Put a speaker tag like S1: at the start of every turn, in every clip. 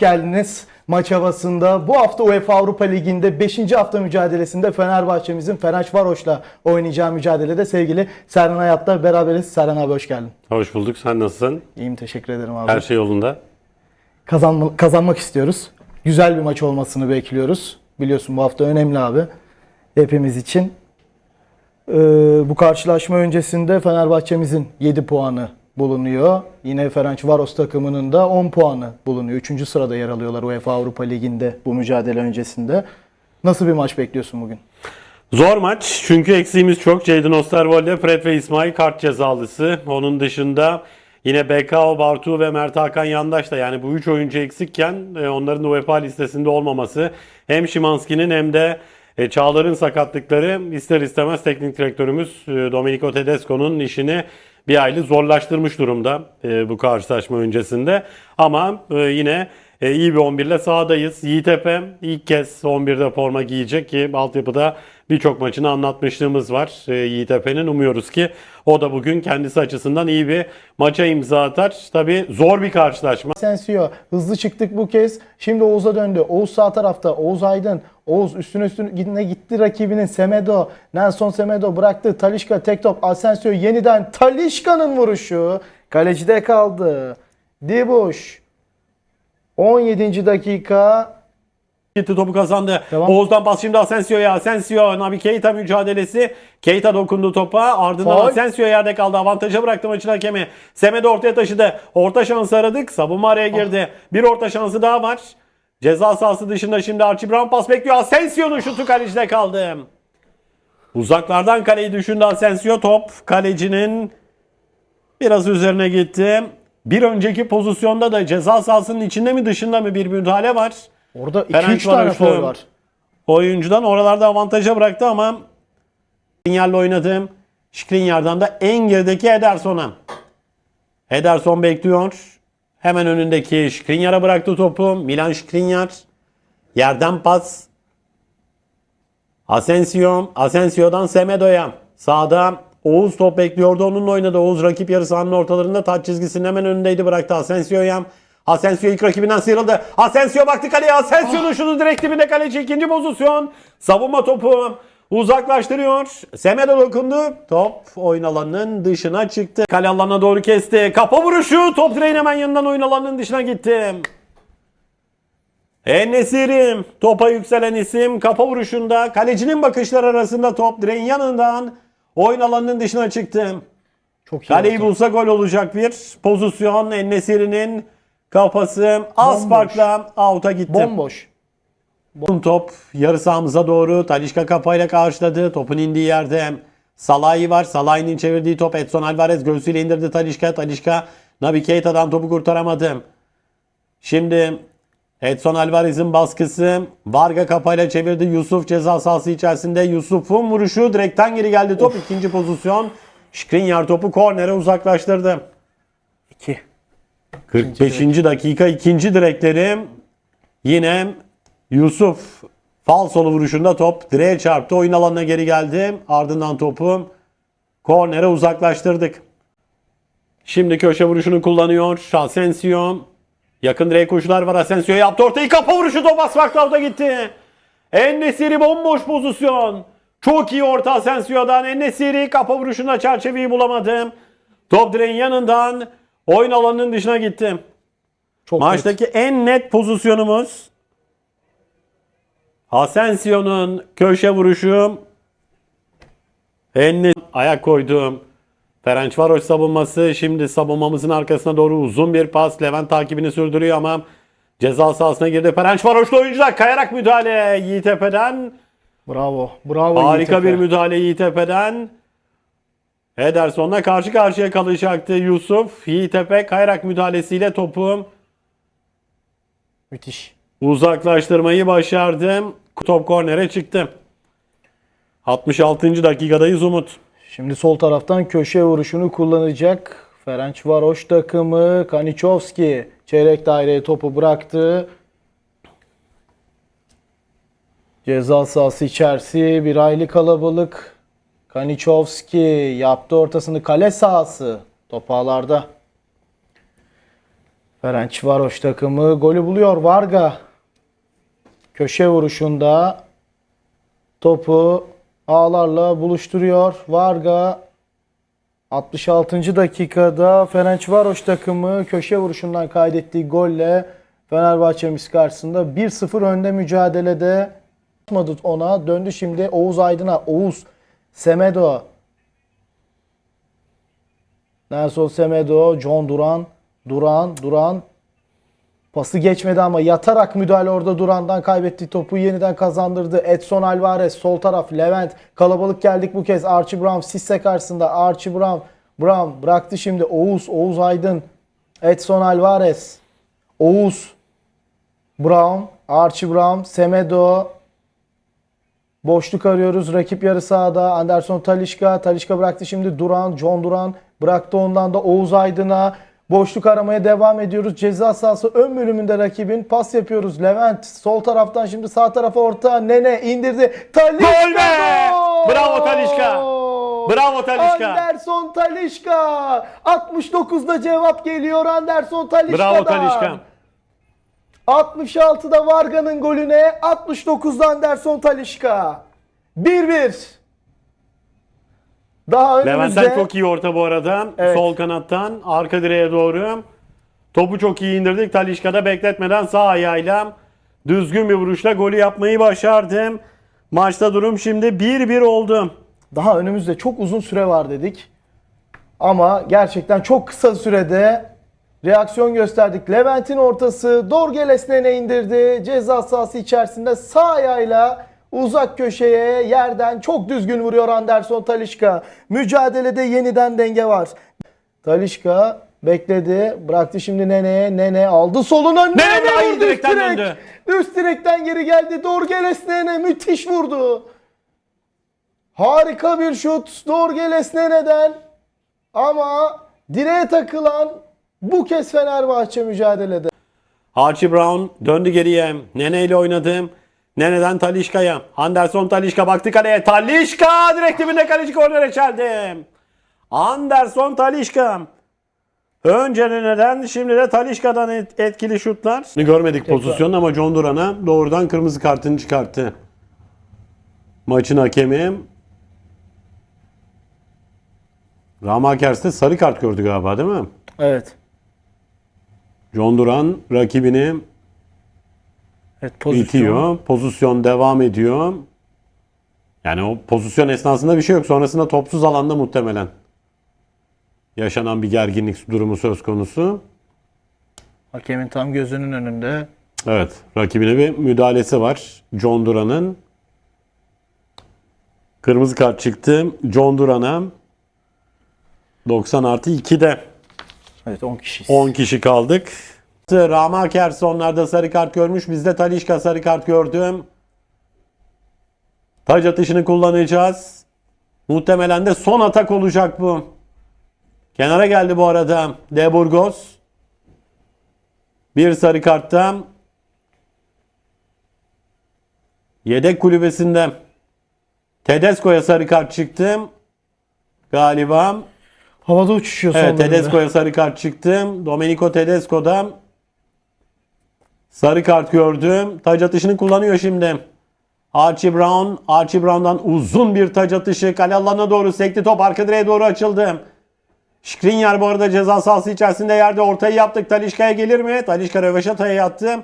S1: geldiniz maç havasında. Bu hafta UEFA Avrupa Ligi'nde 5. hafta mücadelesinde Fenerbahçe'mizin Ferencvaros'la oynayacağı mücadelede sevgili Serhan Hayat'la beraberiz. Serhan abi hoş geldin.
S2: Hoş bulduk. Sen nasılsın?
S1: İyiyim teşekkür ederim abi.
S2: Her şey yolunda.
S1: Kazanma- kazanmak istiyoruz. Güzel bir maç olmasını bekliyoruz. Biliyorsun bu hafta önemli abi. Hepimiz için. Ee, bu karşılaşma öncesinde Fenerbahçe'mizin 7 puanı bulunuyor. Yine Ferencvaros takımının da 10 puanı bulunuyor. 3. sırada yer alıyorlar UEFA Avrupa Ligi'nde bu mücadele öncesinde. Nasıl bir maç bekliyorsun bugün?
S2: Zor maç çünkü eksiğimiz çok. Jadon Osterwolde, Fred ve İsmail kart cezalısı. Onun dışında yine BKO, Bartu ve Mert Hakan Yandaş da yani bu üç oyuncu eksikken e, onların da UEFA listesinde olmaması hem Şimanski'nin hem de e, Çağlar'ın sakatlıkları ister istemez teknik direktörümüz e, Domenico Tedesco'nun işini bir hayli zorlaştırmış durumda e, bu karşılaşma öncesinde. Ama e, yine e, iyi bir 11 ile sahadayız. Yiğitepe ilk kez 11'de forma giyecek ki altyapıda birçok maçını anlatmışlığımız var e, Yiğitepe'nin. Umuyoruz ki o da bugün kendisi açısından iyi bir maça imza atar. Tabii zor bir karşılaşma.
S1: Asensio hızlı çıktık bu kez. Şimdi Oğuz'a döndü. Oğuz sağ tarafta. Oğuz Aydın. Oğuz üstüne üstüne gitti rakibinin Semedo. Nelson Semedo bıraktı. Talişka tek top. Asensio yeniden Talişka'nın vuruşu. Kalecide kaldı. Dibuş. 17. dakika.
S2: Gitti topu kazandı.
S1: Devam.
S2: Oğuz'dan pas şimdi Asensio'ya. Asensio, Nabi Keita mücadelesi. Keita dokundu topa. Ardından
S1: Faul.
S2: Asensio yerde kaldı. Avantaja bıraktı maçın hakemi. Semedo ortaya taşıdı. Orta şansı aradık. Savunma araya girdi. Bir orta şansı daha var. Ceza sahası dışında şimdi Archie Brown pas bekliyor. Asensio'nun şutu kalecide kaldı. Uzaklardan kaleyi düşündü Asensio. Top kalecinin biraz üzerine gitti. Bir önceki pozisyonda da ceza sahasının içinde mi dışında mı bir müdahale var.
S1: Orada 2-3
S2: Ferencvaros
S1: tane foul var.
S2: oyuncudan oralarda avantaja bıraktı ama Skriniar'la oynadım. Skriniar'dan da en gerideki Ederson'a. Ederson bekliyor. Hemen önündeki Skriniar'a bıraktı topu. Milan Skriniar. Yerden pas. Asensio. Asensio'dan Semedo'ya. Sağda Oğuz top bekliyordu. Onunla oynadı. Oğuz rakip yarı sahanın ortalarında taç çizgisinin hemen önündeydi. Bıraktı Asensio'ya. Asensio ilk rakibinden sıyrıldı. Asensio baktı kaleye. Asensio'nun şunu direkt dibinde kaleci. ikinci pozisyon. Savunma topu uzaklaştırıyor. Semedo dokundu. Top oyun alanının dışına çıktı. Kale alanına doğru kesti. Kafa vuruşu. Top direğin hemen yanından oyun alanının dışına gitti. Enesiri topa yükselen isim kafa vuruşunda kalecinin bakışları arasında top direğin yanından oyun alanının dışına çıktı.
S1: Çok iyi.
S2: Kaleyi bulsa gol olacak bir pozisyon. Enesiri'nin kafası farkla out'a gitti.
S1: Bomboş.
S2: Top yarı sahamıza doğru Talişka kafayla karşıladı. Topun indiği yerde Salah'ı var. Salah'ın çevirdiği top Edson Alvarez göğsüyle indirdi Talişka. Talişka Nabi Keita'dan topu kurtaramadı. Şimdi Edson Alvarez'in baskısı Varga kafayla çevirdi. Yusuf ceza sahası içerisinde. Yusuf'un vuruşu direkten geri geldi top. ikinci pozisyon. Skriniar topu kornere uzaklaştırdı.
S1: 2.
S2: 45. dakika ikinci direkleri yine Yusuf falsolu vuruşunda top direğe çarptı. Oyun alanına geri geldi. Ardından topu kornere uzaklaştırdık. Şimdi köşe vuruşunu kullanıyor. Asensio. Yakın direğe koşular var. Asensio yaptı ortayı. Kafa vuruşu top Asfaklav'da gitti. Ennesiri bomboş pozisyon. Çok iyi orta Asensio'dan. Ennesiri kafa vuruşunda çerçeveyi bulamadı. Top direğin yanından oyun alanının dışına gitti.
S1: Çok net.
S2: Maçtaki en net pozisyonumuz Asensio'nun köşe vuruşu. En net ayak koyduğum Ferencvaros savunması. Şimdi savunmamızın arkasına doğru uzun bir pas. Levent takibini sürdürüyor ama ceza sahasına girdi. Ferencvaroslu oyuncular kayarak müdahale Yiğitepe'den.
S1: Bravo. Bravo.
S2: Harika
S1: Yiğit
S2: bir müdahale Yiğitepe'den. Ederson'la karşı karşıya kalacaktı Yusuf. Yiğitepe kayarak müdahalesiyle topu
S1: Müthiş.
S2: Uzaklaştırmayı başardı. Top kornere çıktı. 66. dakikadayız Umut.
S1: Şimdi sol taraftan köşe vuruşunu kullanacak. Ferencvaros takımı Kanichovski çeyrek daireye topu bıraktı. Ceza sahası içerisi bir hayli kalabalık. Kanichovski yaptı ortasını kale sahası. Top ağlarda. Ferencvaroş takımı golü buluyor. Varga köşe vuruşunda topu ağlarla buluşturuyor. Varga 66. dakikada Ferencvaroş takımı köşe vuruşundan kaydettiği golle Fenerbahçe'miz karşısında 1-0 önde mücadelede atmadı ona. Döndü şimdi Oğuz Aydın'a. Oğuz Semedo Nelson Semedo, John Duran, Duran, Duran. Pası geçmedi ama yatarak müdahale orada Duran'dan kaybettiği topu yeniden kazandırdı. Edson Alvarez sol taraf Levent. Kalabalık geldik bu kez. Archie Brown Sisse karşısında. Archie Brown. Brown bıraktı şimdi. Oğuz, Oğuz Aydın. Edson Alvarez. Oğuz. Brown. Archie Brown. Semedo. Boşluk arıyoruz. Rakip yarı sahada. Anderson Talişka. Talişka bıraktı şimdi Duran. John Duran bıraktı ondan da Oğuz Aydın'a. Boşluk aramaya devam ediyoruz. Ceza sahası ön bölümünde rakibin. Pas yapıyoruz. Levent sol taraftan şimdi sağ tarafa orta. Nene indirdi. Talişka
S2: Gol be!
S1: gol!
S2: Bravo Talisca! Bravo Talisca!
S1: Anderson Talişka. 69'da cevap geliyor Anderson Talişka'dan.
S2: Bravo Talişka.
S1: 66'da Varga'nın golüne 69'da Anderson Talişka. 1-1. Daha önümüzde
S2: Levent'ten çok iyi orta bu arada.
S1: Evet.
S2: Sol kanattan arka direğe doğru. Topu çok iyi indirdik. Talişka'da bekletmeden sağ ayağıyla düzgün bir vuruşla golü yapmayı başardım. Maçta durum şimdi 1-1 oldu.
S1: daha önümüzde çok uzun süre var dedik. Ama gerçekten çok kısa sürede reaksiyon gösterdik. Levent'in ortası Dorgeles Nene indirdi. Ceza sahası içerisinde sağ ayağıyla uzak köşeye yerden çok düzgün vuruyor Anderson Talişka. Mücadelede yeniden denge var. Talişka bekledi. Bıraktı şimdi Nene'ye. Nene aldı soluna. Nene,
S2: ay,
S1: vurdu
S2: direkten
S1: üst direk.
S2: döndü.
S1: Üst direkten geri geldi. Dorgeles Nene müthiş vurdu. Harika bir şut Dorgeles Nene'den. Ama direğe takılan bu kez Fenerbahçe mücadelede.
S2: Archie Brown döndü geriye. Nene ile oynadı. Nene'den Talişka'ya. Anderson Talişka baktı kaleye. Talişka direkt dibinde kaleci kornere çeldi. Anderson Talişka. Önce Nene'den şimdi de Talişka'dan et- etkili şutlar. Görmedik pozisyonu ama John Duran'a doğrudan kırmızı kartını çıkarttı. Maçın hakemi Ramakers'te sarı kart gördü galiba değil mi?
S1: Evet.
S2: John Duran rakibini
S1: Evet
S2: itiyor. Pozisyon devam ediyor. Yani o pozisyon esnasında bir şey yok. Sonrasında topsuz alanda muhtemelen yaşanan bir gerginlik durumu söz konusu.
S1: Hakemin tam gözünün önünde.
S2: Evet, rakibine bir müdahalesi var. John Duran'ın. Kırmızı kart çıktı. John Duran'a 90 artı 2'de
S1: Evet 10 kişiyiz.
S2: 10 kişi kaldık. Ramakers onlarda sarı kart görmüş. Bizde Talişka sarı kart gördüm. Taç atışını kullanacağız. Muhtemelen de son atak olacak bu. Kenara geldi bu arada De Burgos. Bir sarı kartta. Yedek kulübesinde Tedesco'ya sarı kart çıktı. Galiba.
S1: Havada uçuşuyor son
S2: Evet
S1: bölümde.
S2: Tedesco'ya sarı kart çıktı. Domenico Tedesco'da sarı kart gördüm. Taç atışını kullanıyor şimdi. Archie Brown. Archie Brown'dan uzun bir taç atışı. Kale alanına doğru sekti top. Arka direğe doğru açıldı. Skriniar bu arada ceza sahası içerisinde yerde ortayı yaptık. Talişka'ya gelir mi? Talişka röveşataya yattı.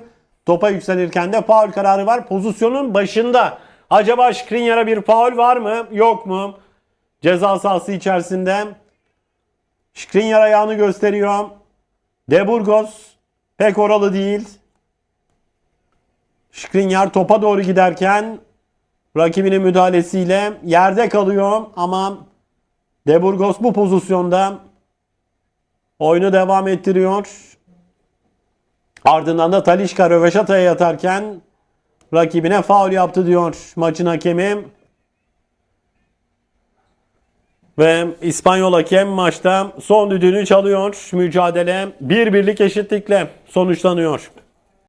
S2: Topa yükselirken de faul kararı var. Pozisyonun başında. Acaba Skriniar'a bir faul var mı? Yok mu? Ceza sahası içerisinde. Skriniar ayağını gösteriyor. De Burgos pek oralı değil. Skriniar topa doğru giderken rakibinin müdahalesiyle yerde kalıyor ama De Burgos bu pozisyonda oyunu devam ettiriyor. Ardından da Talişka röveşataya yatarken rakibine faul yaptı diyor maçın hakemi. Ve İspanyol hakem maçta son düdüğünü çalıyor. Mücadele bir birlik eşitlikle sonuçlanıyor.